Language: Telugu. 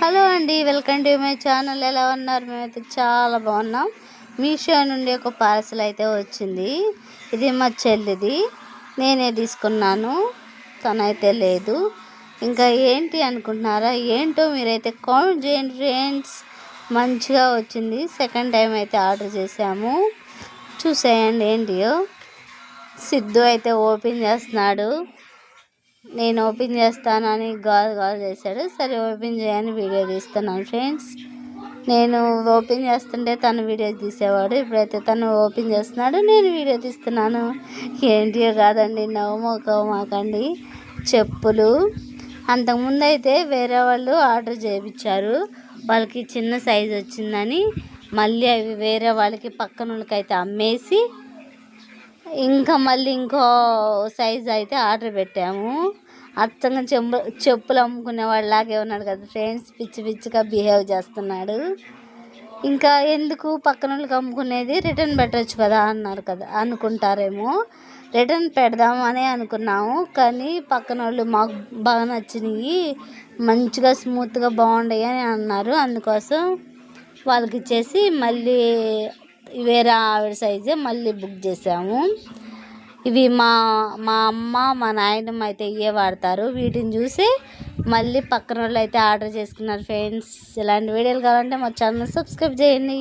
హలో అండి వెల్కమ్ టు మై ఛానల్. ఎలా ఉన్నారు? మేమైతే చాలా బాగున్నాం. మీషో నుండి ఒక పార్సల్ అయితే వచ్చింది. ఇది మా చెల్లిది. నేనే తీసుకున్నాను. తనైతే లేదు. ఇంకా ఏంటి అనుకుంటున్నారా? ఏంటో మీరైతే కామెంట్ చేయండి ఫ్రెండ్స్. మంచిగా వచ్చింది. సెకండ్ టైం అయితే ఆర్డర్ చేసాము చూసేయండి ఏంటియో. సిద్ధు అయితే ఓపెన్ చేస్తున్నాడు. నేను ఓపెన్ చేస్తానని గాల్ గాల్ చేశాడు. సరే ఓపెన్ చేయని వీడియో తీస్తున్నాను ఫ్రెండ్స్. నేను ఓపెన్ చేస్తుంటే తను వీడియో తీసేవాడు. ఇప్పుడైతే తను ఓపెన్ చేస్తున్నాడు. నేను వీడియో తీస్తున్నాను. ఏంటియో కాదండి నవ్వుమోక మాకండి. చెప్పులు. అంతకుముందు అయితే వేరే వాళ్ళు ఆర్డర్ చేయించారు. వాళ్ళకి చిన్న సైజు వచ్చిందని మళ్ళీ అవి వేరే వాళ్ళకి పక్కన వాళ్ళకైతే అమ్మేసి ఇంకా మళ్ళీ ఇంకో సైజ్ అయితే ఆర్డర్ పెట్టాము. అచ్చంగా చెంబు చెప్పులు అమ్ముకునే వాళ్ళలాగే ఉన్నాడు కదా ఫ్రెండ్స్. పిచ్చి పిచ్చిగా బిహేవ్ చేస్తున్నాడు. ఇంకా ఎందుకు పక్కన వాళ్ళకి అమ్ముకునేది? రిటర్న్ పెట్టవచ్చు కదా అన్నారు కదా అనుకుంటారేమో. రిటర్న్ పెడదామని అనుకున్నాము. కానీ పక్కన వాళ్ళు మాకు బాగా నచ్చినాయి మంచిగా స్మూత్గా బాగుండయి అని అన్నారు. అందుకోసం వాళ్ళకి ఇచ్చేసి మళ్ళీ వేరే ఆవిడ సైజే మళ్ళీ బుక్ చేసాము. ఇవి మా మా అమ్మ మా నాయనమ్మ అయితే ఇవే వాడతారు. వీటిని చూసి మళ్ళీ పక్కన వాళ్ళు అయితే ఆర్డర్ చేసుకున్నారు ఫ్రెండ్స్ ఇలాంటి వీడియోలు కావాలంటే మా ఛానల్ సబ్స్క్రైబ్ చేయండి.